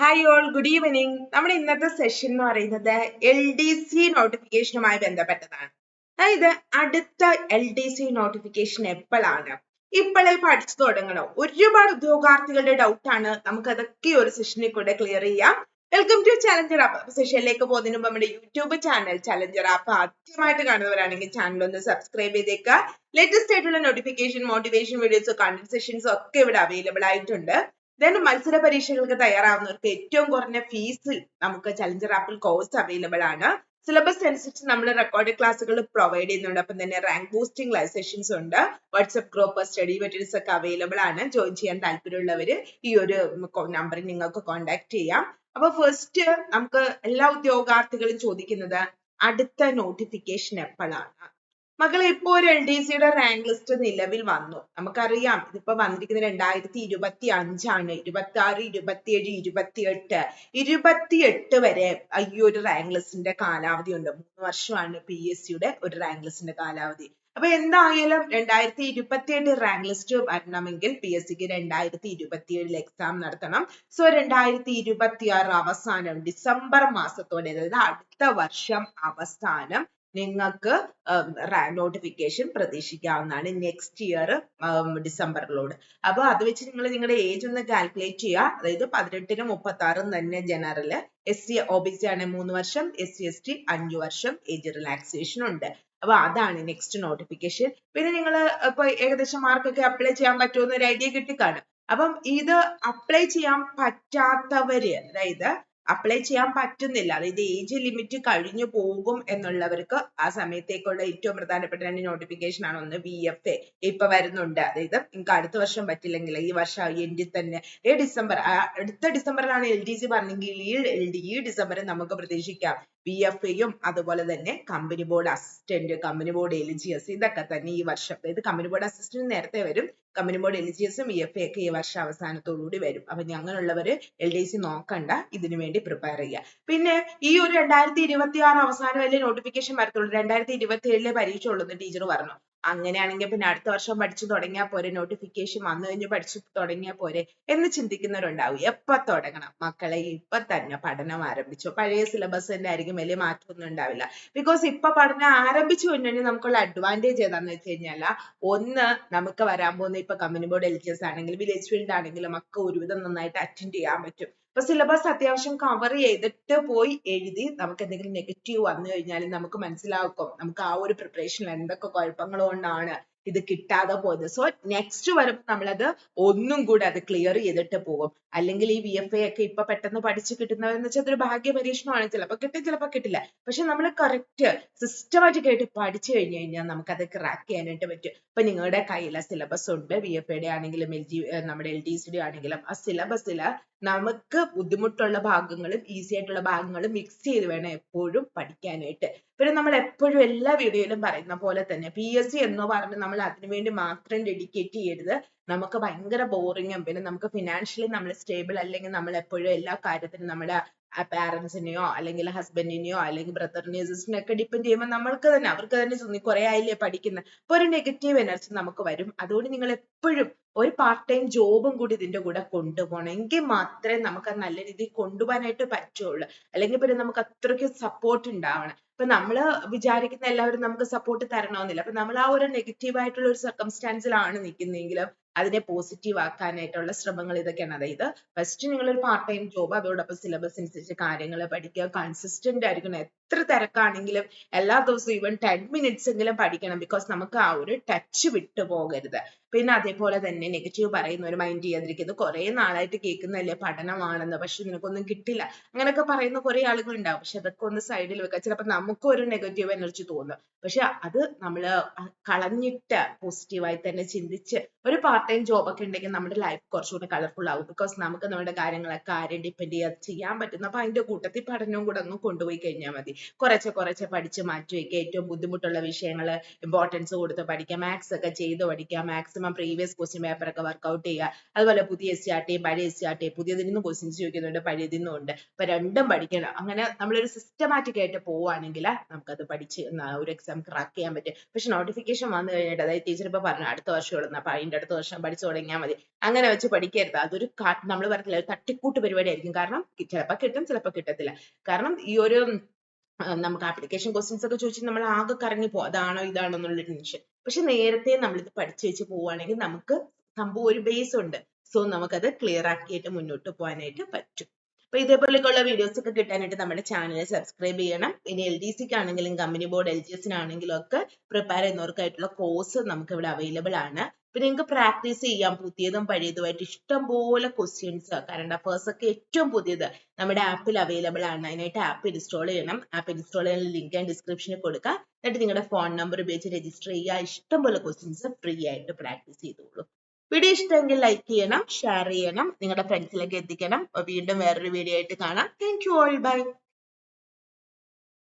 Hi all good evening നമ്മുടെ ഇന്നത്തെ session എന്ന് പറയുന്നത് എൽ ഡി സി നോട്ടിഫിക്കേഷനുമായി ബന്ധപ്പെട്ടതാണ്. അതായത് അടുത്ത എൽ ഡി സി നോട്ടിഫിക്കേഷൻ എപ്പോഴാണ്? ഇപ്പോഴേ പഠിച്ചു തുടങ്ങണം? ഒരുപാട് ഉദ്യോഗാർത്ഥികളുടെ ഡൗട്ട് ആണ്. നമുക്ക് അതൊക്കെ ഒരു സെഷനിൽ കൂടെ ക്ലിയർ ചെയ്യാം. വെൽക്കം ടു ചലഞ്ചർ ആപ്പ് സെഷനിലേക്ക് പോകുന്നതിന് മുമ്പ് നമ്മുടെ യൂട്യൂബ് ചാനൽ ചലഞ്ചർ ആപ്പ് ആദ്യമായിട്ട് കാണുന്നവരാണെങ്കിൽ ചാനൽ ഒന്ന് സബ്സ്ക്രൈബ് ചെയ്തേക്കുക. ലേറ്റസ്റ്റ് ആയിട്ടുള്ള notification motivation videos content sessions ഒക്കെ ഇവിടെ അവൈലബിൾ ആയിട്ടുണ്ട്. ദെൻ മത്സര പരീക്ഷകൾക്ക് തയ്യാറാവുന്നവർക്ക് ഏറ്റവും കുറഞ്ഞ ഫീസിൽ നമുക്ക് ചലഞ്ചർ ആപ്പിൽ കോഴ്സ് അവൈലബിൾ ആണ്. സിലബസ് അനുസരിച്ച് നമ്മൾ റെക്കോർഡ് ക്ലാസ്സുകൾ പ്രൊവൈഡ് ചെയ്യുന്നുണ്ട്. അപ്പം തന്നെ റാങ്ക് ബൂസ്റ്റിംഗ് ലൈവ് സെഷൻസ് ഉണ്ട്. വാട്സ്ആപ്പ് ഗ്രൂപ്പ് സ്റ്റഡി മെറ്റീരിയൽസ് ഒക്കെ അവൈലബിൾ ആണ്. ജോയിൻ ചെയ്യാൻ താല്പര്യമുള്ളവർ ഈ ഒരു നമ്പറിൽ നിങ്ങൾക്ക് കോൺടാക്ട് ചെയ്യാം. അപ്പൊ ഫസ്റ്റ് നമുക്ക് എല്ലാ ഉദ്യോഗാർത്ഥികളും ചോദിക്കുന്നത് അടുത്ത നോട്ടിഫിക്കേഷൻ എപ്പോഴാണ് മക്കളെ ഇപ്പോ ഒരു എൽ ഡി സിയുടെ റാങ്ക് ലിസ്റ്റ് നിലവിൽ വന്നു. നമുക്കറിയാം ഇതിപ്പോ വന്നിരിക്കുന്നത് രണ്ടായിരത്തി ഇരുപത്തി അഞ്ചാണ് ഇരുപത്തി ആറ് ഇരുപത്തി ഏഴ് ഇരുപത്തി എട്ട് ഇരുപത്തി എട്ട് വരെ ഈ ഒരു റാങ്ക് ലിസ്റ്റിന്റെ കാലാവധി ഉണ്ട്. മൂന്ന് വർഷമാണ് പി എസ് സിയുടെ ഒരു റാങ്ക് ലിസ്റ്റിന്റെ കാലാവധി. അപ്പൊ എന്തായാലും രണ്ടായിരത്തി ഇരുപത്തി എട്ട് റാങ്ക് ലിസ്റ്റ് വരണമെങ്കിൽ പി എസ് സിക്ക് രണ്ടായിരത്തി ഇരുപത്തി ഏഴിൽ എക്സാം നടത്തണം. സോ രണ്ടായിരത്തി ഇരുപത്തി ആറ് അവസാനം ഡിസംബർ മാസത്തോടെ അതായത് അടുത്ത വർഷം അവസാനം നിങ്ങൾക്ക് നോട്ടിഫിക്കേഷൻ പ്രതീക്ഷിക്കാവുന്നതാണ് നെക്സ്റ്റ് ഇയർ ഡിസംബറിലോട്. അപ്പോൾ അത് വെച്ച് നിങ്ങൾ നിങ്ങളുടെ ഏജ് ഒന്ന് കാൽക്കുലേറ്റ് ചെയ്യുക. അതായത് പതിനെട്ടിനും മുപ്പത്തി ആറും തന്നെ general S C O B C ആണെങ്കിൽ മൂന്ന് വർഷം എസ് സി എസ് ടി അഞ്ചു വർഷം ഏജ് റിലാക്സേഷൻ ഉണ്ട്. അപ്പൊ അതാണ് നെക്സ്റ്റ് നോട്ടിഫിക്കേഷൻ പിന്നെ നിങ്ങൾ ഇപ്പൊ ഏകദേശം മാർക്കൊക്കെ അപ്ലൈ ചെയ്യാൻ പറ്റുമെന്ന് ഒരു ഐഡിയ കിട്ടിക്കാണും. അപ്പം ഇത് അപ്ലൈ ചെയ്യാൻ പറ്റാത്തവര് അതായത് അപ്ലൈ ചെയ്യാൻ പറ്റുന്നില്ല. അതായത് ഏജ് ലിമിറ്റ് കഴിഞ്ഞു പോകും എന്നുള്ളവർക്ക് ആ സമയത്തേക്കുള്ള ഏറ്റവും പ്രധാനപ്പെട്ട രണ്ട് നോട്ടിഫിക്കേഷൻ ആണ് ഒന്ന് വി എഫ് എ ഇപ്പൊ വരുന്നുണ്ട്. അതായത് നിങ്ങൾക്ക് അടുത്ത വർഷം പറ്റില്ലെങ്കിൽ ഈ വർഷം എൻഡിൽ തന്നെ. ഏ ഡിസംബർ അടുത്ത ഡിസംബറിലാണ് സി പറഞ്ഞെങ്കിൽ ഈ ഡിസംബറിൽ നമുക്ക് പ്രതീക്ഷിക്കാം. വി എഫ് എയും അതുപോലെ തന്നെ company board assistant company board S ഇതൊക്കെ തന്നെ ഈ വർഷം അതായത് കമ്പനി ബോർഡ് അസിസ്റ്റന്റ് നേരത്തെ വരും കമ്പനി ബോർഡ് എസും ഇ എഫ് ഒക്കെ ഈ വർഷം അവസാനത്തോടുകൂടി വരും. അപ്പൊ ഞങ്ങളുള്ളവര് എൽ ഡി സി നോക്കണ്ട ഇതിനു വേണ്ടി പ്രിപ്പയർ ചെയ്യുക. പിന്നെ ഈ ഒരു രണ്ടായിരത്തി ഇരുപത്തി ആറ് അവസാനം അല്ലെ നോട്ടിഫിക്കേഷൻ വരത്തുള്ളൂ? രണ്ടായിരത്തി ഇരുപത്തി ഏഴിലെ പരീക്ഷ ഉള്ളൂ എന്ന് ടീച്ചർ പറഞ്ഞു. അങ്ങനെയാണെങ്കിൽ പിന്നെ അടുത്ത വർഷം പഠിച്ചു തുടങ്ങിയാൽ പോരെ നോട്ടിഫിക്കേഷൻ വന്നു കഴിഞ്ഞ് പഠിച്ചു തുടങ്ങിയാൽ പോരെ എന്ന് ചിന്തിക്കുന്നവരുണ്ടാവും. എപ്പോ തുടങ്ങണം? മക്കളെ ഇപ്പൊ തന്നെ പഠനം ആരംഭിച്ചോ. പഴയ സിലബസ് തന്നെ ആയിരിക്കും വലിയ മാറ്റമൊന്നും ഉണ്ടാവില്ല. ബിക്കോസ് ഇപ്പൊ പഠനം ആരംഭിച്ചു കഴിഞ്ഞാൽ നമുക്കുള്ള അഡ്വാന്റേജ് ഏതാന്ന് വെച്ച് കഴിഞ്ഞാൽ ഒന്ന് നമുക്ക് വരാൻ പോകുന്ന ഇപ്പൊ കമ്പനി ജി എസ് ആണെങ്കിലും വില്ലേജ് ഫീൽഡ് ആണെങ്കിലും ഒക്കെ ഒരുവിധം നന്നായിട്ട് അറ്റൻഡ് ചെയ്യാൻ പറ്റും. ഇപ്പൊ സിലബസ് അത്യാവശ്യം കവർ ചെയ്തിട്ട് പോയി എഴുതി നമുക്ക് എന്തെങ്കിലും നെഗറ്റീവ് വന്നു കഴിഞ്ഞാൽ നമുക്ക് മനസ്സിലാക്കും നമുക്ക് ആ ഒരു പ്രിപ്പറേഷനിൽ എന്തൊക്കെ കുഴപ്പങ്ങൾ കൊണ്ടാണ് ഇത് കിട്ടാതെ പോയത്. സോ നെക്സ്റ്റ് വരുമ്പോൾ നമ്മളത് ഒന്നും കൂടെ അത് ക്ലിയർ ചെയ്തിട്ട് പോകും. അല്ലെങ്കിൽ ഈ വി എഫ് എ ഒക്കെ ഇപ്പൊ പെട്ടെന്ന് പഠിച്ചു കിട്ടുന്നവർ എന്ന് വെച്ചാൽ അതൊരു ഭാഗ്യ പരീക്ഷണമാണ് ചിലപ്പോൾ കിട്ടും ചിലപ്പോൾ കിട്ടില്ല. പക്ഷെ നമ്മൾ കറക്റ്റ് സിസ്റ്റമാറ്റിക് ആയിട്ട് പഠിച്ചു കഴിഞ്ഞു കഴിഞ്ഞാൽ നമുക്ക് അത് ക്രാക്ക് ചെയ്യാനായിട്ട് പറ്റും. ഇപ്പൊ നിങ്ങളുടെ കയ്യിലെ സിലബസ് ഉണ്ട്. വി എഫ് എയുടെ ആണെങ്കിലും എൽ ജി നമ്മുടെ എൽ ഡി സിയുടെ ആണെങ്കിലും ആ സിലബസിൽ നമുക്ക് ബുദ്ധിമുട്ടുള്ള ഭാഗങ്ങളും ഈസി ആയിട്ടുള്ള ഭാഗങ്ങളും മിക്സ് ചെയ്ത് വേണം എപ്പോഴും പഠിക്കാനായിട്ട്. പിന്നെ നമ്മൾ എപ്പോഴും എല്ലാ വീഡിയോയിലും പറയുന്ന പോലെ തന്നെ പി എസ് സി എന്ന് പറഞ്ഞ് നമ്മൾ അതിനുവേണ്ടി മാത്രം ഡെഡിക്കേറ്റ് ചെയ്യരുത്. നമുക്ക് ഭയങ്കര ബോറിങ്ങും പിന്നെ നമുക്ക് ഫിനാൻഷ്യലി നമ്മൾ സ്റ്റേബിൾ അല്ലെങ്കിൽ നമ്മൾ എപ്പോഴും എല്ലാ കാര്യത്തിനും നമ്മുടെ പാരന്റ്സിനെയോ അല്ലെങ്കിൽ ഹസ്ബൻഡിനെയോ അല്ലെങ്കിൽ ബ്രദറിനെയോ സിസ്റ്ററിനെ ഒക്കെ ഡിപ്പെൻഡ് ചെയ്യുമ്പോൾ നമ്മൾക്ക് തന്നെ അവർക്ക് തന്നെ തോന്നി കുറെ ആയില്ലേ പഠിക്കുന്ന? അപ്പൊ ഒരു നെഗറ്റീവ് എനർജി നമുക്ക് വരും. അതുകൊണ്ട് നിങ്ങൾ എപ്പോഴും ഒരു പാർട്ട് ടൈം ജോബും കൂടി ഇതിന്റെ കൂടെ കൊണ്ടുപോകണം. എങ്കിൽ മാത്രമേ നമുക്ക് നല്ല രീതിയിൽ കൊണ്ടുപോകാനായിട്ട് പറ്റുള്ളൂ. അല്ലെങ്കിൽ പിന്നെ നമുക്ക് അത്രയ്ക്ക് സപ്പോർട്ട് ഉണ്ടാവണം. ഇപ്പൊ നമ്മൾ വിചാരിക്കുന്ന എല്ലാവരും നമുക്ക് സപ്പോർട്ട് തരണമെന്നില്ല. അപ്പൊ നമ്മൾ ആ ഒരു നെഗറ്റീവ് ആയിട്ടുള്ള ഒരു സർക്കംസ്റ്റാൻസിലാണ് നിൽക്കുന്നതെങ്കിലും അതിനെ പോസിറ്റീവ് ആക്കാനായിട്ടുള്ള ശ്രമങ്ങൾ ഇതൊക്കെയാണ്. അതായത് ഫസ്റ്റ് നിങ്ങൾ ഒരു പാർട്ട് ടൈം ജോബ് അതോടൊപ്പം സിലബസ് അനുസരിച്ച് കാര്യങ്ങൾ പഠിക്കുക. കൺസിസ്റ്റന്റ് ആയിരിക്കണം. എത്ര തിരക്കാണെങ്കിലും എല്ലാ ദിവസവും ഈവൻ ടെൻ മിനിറ്റ്സ് എങ്കിലും പഠിക്കണം. ബിക്കോസ് നമുക്ക് ആ ഒരു ടച്ച് വിട്ടു പോകരുത് പിന്നെ അതേപോലെ തന്നെ നെഗറ്റീവ് പറയുന്നവർ മൈൻഡ് ചെയ്യാതിരിക്കുന്നത് കുറെ നാളായിട്ട് കേൾക്കുന്നതല്ലേ പഠനമാണെന്ന്. പക്ഷെ നിനക്കൊന്നും കിട്ടില്ല. അങ്ങനെയൊക്കെ പറയുന്ന കുറെ ആളുകൾ ഉണ്ടാവും പക്ഷെ അതൊക്കെ ഒന്ന് സൈഡിൽ വെക്കുക ചിലപ്പോൾ നമുക്ക് ഒരു നെഗറ്റീവ് എനർജി തോന്നും. പക്ഷെ അത് നമ്മൾ കളഞ്ഞിട്ട് പോസിറ്റീവായി തന്നെ ചിന്തിച്ച് ഒരു പാർട്ട് ടൈം ജോബ് ഒക്കെ ഉണ്ടെങ്കിൽ നമ്മുടെ ലൈഫ് കുറച്ചുകൂടി കളർഫുൾ ആവും. ബിക്കോസ് നമുക്ക് നമ്മുടെ കാര്യങ്ങളൊക്കെ ആരെയും ഡിപ്പെൻഡ് ചെയ്യാതെ ചെയ്യാൻ പറ്റുന്ന. അപ്പൊ അതിന്റെ കൂട്ടത്തിൽ പഠനവും കൂടെ അങ്ങ് കൊണ്ടുപോയി കഴിഞ്ഞാൽ മതി. കുറച്ച് കുറച്ച് പഠിച്ച് മാറ്റി വെക്കുക ഏറ്റവും ബുദ്ധിമുട്ടുള്ള വിഷയങ്ങൾ ഇമ്പോർട്ടൻസ് കൊടുത്ത് പഠിക്കുക മാത്സ് ഒക്കെ ചെയ്ത് പഠിക്കുക maths maximum previous question paper ഒക്കെ വർക്ക്ഔട്ട് ചെയ്യുക. അതുപോലെ പുതിയ എസ് ആർ ടി പഴയ എസ് ആർ ടി പുതിയതിൽ നിന്ന് ക്വസ്റ്റ്യൻസ് ചോദിക്കുന്നുണ്ട് പഴയതിൽ നിന്നും ഉണ്ട്. അപ്പൊ രണ്ടും പഠിക്കണം. അങ്ങനെ നമ്മളൊരു സിസ്റ്റമാറ്റിക് ആയിട്ട് പോവുകയാണെങ്കിൽ നമുക്കത് പഠിച്ച് ഒരു എക്സാം ക്രാക്ക് ചെയ്യാൻ പറ്റും. പക്ഷെ നോട്ടിഫിക്കേഷൻ വന്നു കഴിഞ്ഞിട്ട് അതായത് ടീച്ചർ ഇപ്പൊ പറഞ്ഞു അടുത്ത വർഷം ഇടുന്ന അപ്പൊ അതിന്റെ അടുത്ത വർഷം പഠിച്ചു തുടങ്ങിയാൽ മതി. അങ്ങനെ വെച്ച് പഠിക്കരുത്. അതൊരു നമ്മൾ പറഞ്ഞില്ല ഒരു തട്ടിക്കൂട്ട് പരിപാടി ആയിരിക്കും കാരണം ചിലപ്പോൾ കിട്ടും ചിലപ്പോൾ കിട്ടത്തില്ല. കാരണം ഈ ഒരു നമുക്ക് ആപ്ലിക്കേഷൻ ക്വസ്റ്റ്യൻസ് ഒക്കെ ചോദിച്ചാൽ നമ്മൾ ആകെ കറങ്ങി പോകും അതാണോ ഇതാണോ എന്നുള്ള ടെൻഷൻ പക്ഷെ നേരത്തെ നമ്മളിത് പഠിച്ചു വെച്ച് പോവുകയാണെങ്കിൽ നമുക്ക് സംഭവം ഒരു ബേസ് ഉണ്ട്. സോ നമുക്കത് ക്ലിയർ ആക്കിയിട്ട് മുന്നോട്ട് പോകാനായിട്ട് പറ്റും. അപ്പൊ ഇതേപോലെയൊക്കെയുള്ള വീഡിയോസ് ഒക്കെ കിട്ടാനായിട്ട് നമ്മുടെ ചാനൽ സബ്സ്ക്രൈബ് ചെയ്യണം. ഇനി എൽ ഡി സിക്ക് ആണെങ്കിലും കമ്പനി ബോർഡ് എൽ ജി എസിനാണെങ്കിലും ഒക്കെ പ്രിപ്പയർ ചെയ്യുന്നവർക്കായിട്ടുള്ള കോഴ്സ് നമുക്ക് ഇവിടെ അവൈലബിൾ ആണ്. പിന്നെ നിങ്ങൾക്ക് പ്രാക്ടീസ് ചെയ്യാം. പുതിയതും പഴയതുമായിട്ട് ഇഷ്ടം പോലെ ക്വസ്റ്റ്യൻസ് കറണ്ട് അഫേഴ്സ് ഒക്കെ ഏറ്റവും പുതിയത് നമ്മുടെ ആപ്പിൽ അവൈലബിൾ ആണ്. അതിനായിട്ട് ആപ്പ് ഇൻസ്റ്റാൾ ചെയ്യണം. ആപ്പ് ഇൻസ്റ്റാൾ ചെയ്യുന്ന ലിങ്ക് ഞാൻ ഡിസ്ക്രിപ്ഷനിൽ കൊടുക്കാം. എന്നിട്ട് നിങ്ങളുടെ ഫോൺ നമ്പർ ഉപയോഗിച്ച് രജിസ്റ്റർ ചെയ്യുക. ഇഷ്ടം പോലെ ക്വസ്റ്റ്യൻസ് ഫ്രീ ആയിട്ട് പ്രാക്ടീസ് ചെയ്തോളൂ. വീഡിയോ ഇഷ്ടമെങ്കിൽ ലൈക്ക് ചെയ്യണം ഷെയർ ചെയ്യണം നിങ്ങളുടെ ഫ്രണ്ട്സിലേക്ക് എത്തിക്കണം. വീണ്ടും വേറൊരു വീഡിയോ ആയിട്ട് കാണാം. Thank you all by